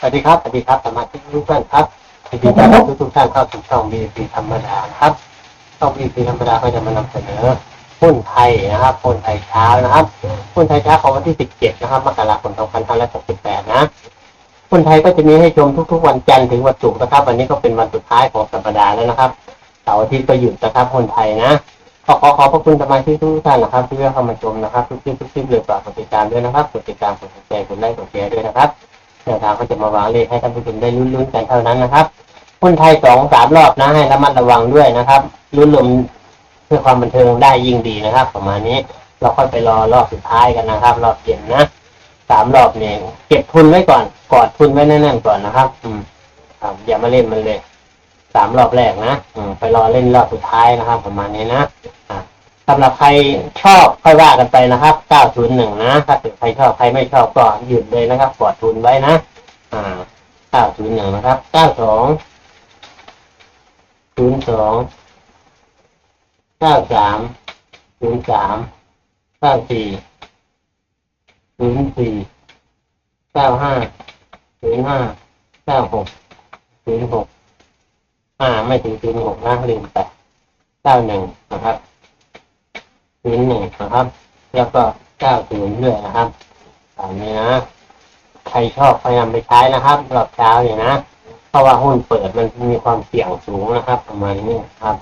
สวัสดีครับ สวัสดีครับ สมาชิกทุกท่านครับสวัสดีครับทุกทุกๆท่านเข้าสู่ช่องบีซีธรรมดานะครับ ช่องบีซีธรรมดาก็จะมานำเสนอหุ้นไทยนะครับ หุ้นไทยเช้านะครับ หุ้นไทยเช้าของวันที่ 17 นะครับ มกราคม 2568 นะ หุ้นไทยก็จะมีให้ชมทุก ๆ วันจันทร์ถึงวันศุกร์นะครับ วันนี้ก็เป็นวันสุดท้ายของสัปดาห์แล้วนะครับ เสาร์อาทิตย์ก็หยุดนะครับ หุ้นไทยนะขอขอขอบพระคุณสมาชิกทุกท่านนะครับที่เข้ามาชมนะครับ ทุกที่ทุกที่เลยฝากกดติดตามด้วยนะครับ กดติดตาม กดสนใจกดไลค์ กดแชร์ด้วยนะครับ แนวทางก็จะมาวางเลขให้ท่านผู้ชมได้ลุ้นๆกันเท่านั้นนะครับหุ้นไทยสองสามรอบนะให้ระมัดระวังด้วยนะครับลุ้นลมเพื่อความบันเทิงได้ยิ่งดีนะครับ ประมาณนี้เราค่อยไปรอรอบสุดท้ายกันนะครับ รอบเย็นนะสามรอบเนี่ยเก็บทุนไว้ก่อน กอดทุนไว้แน่นๆก่อนนะครับ อืมครับอย่ามาเล่นมันเลยสามรอบแรกนะอืมไปรอเล่นรอบสุดท้ายนะครับ ประมาณนี้นะอะ สำหรับใครชอบค่อยว่ากันไปนะครับ 901 นะถ้าเกิดใครชอบใครไม่ชอบก็หยุดเลยนะครับกอดทุนไว้นะ อ่า 901 นะครับ 92 02 93 03 94 04 95 05 96 06 อ่า ไม่ถึง06นะลืมไป91 นะครับ 01นะครับ แล้วก็90ด้วยนะครับตามนี้นะใครชอบพยายามไปใช้นะครับรอบเช้าเนี่ยนะเพราะว่าหุ้นเปิดมันมีความเสี่ยงสูงนะครับประมาณนี้ครับ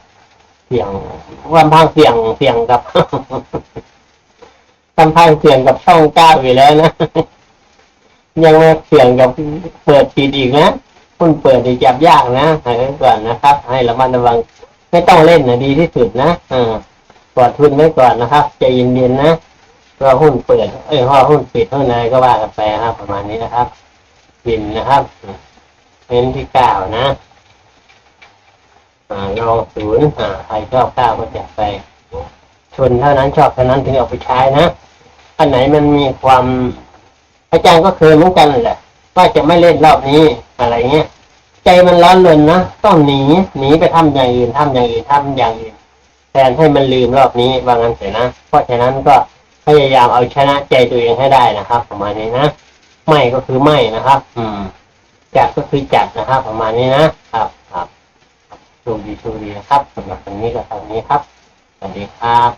เสี่ยงความพังเสี่ยงเสี่ยงกับกำพังเสี่ยงกับช่องเก้าอยู่แล้วนะยังมาเสี่ยงกับเปิดปิดอีกนะหุ้นเปิดจับยากนะให้ก่อนนะครับ ให้ระมัดระวัง ไม่ต้องเล่นนะดีที่สุดนะอ่า ปลอดทุนไว้ก่อนนะครับใจเย็นๆนะก็หุ้นเปิดเอ้ยว่าหุ้นปิดหุ้นอะไรก็ว่ากันไปครับ ประมาณนี้นะครับบินนะครับเน้นที่เก้านะลองศูนย์ใครชอบเก้าก็จัดไป ชนเท่านั้นชอบเท่านั้นถึงเอาไปใช้นะอันไหนมันมีความอาจารย์ก็เคยเหมือนกันแหละว่าจะไม่เล่นรอบนี้อะไรเงี้ยใจมันร้อนรนนะต้องหนีหนีไปทำอย่างอื่นทำอย่างอื่นทำอย่างอื่น แทนให้มันลืมรอบนี้ว่างั้นเสียนะ เพราะฉะนั้นก็พยายามเอาชนะใจตัวเองให้ได้นะครับ ประมาณนี้นะไม่ก็คือไม่นะครับ อืมจัดก็คือจัดนะครับ ประมาณนี้นะครับครับโชคดีโชคดีนะครับสำหรับวันนี้ก็เท่านี้ครับสวัสดีครับ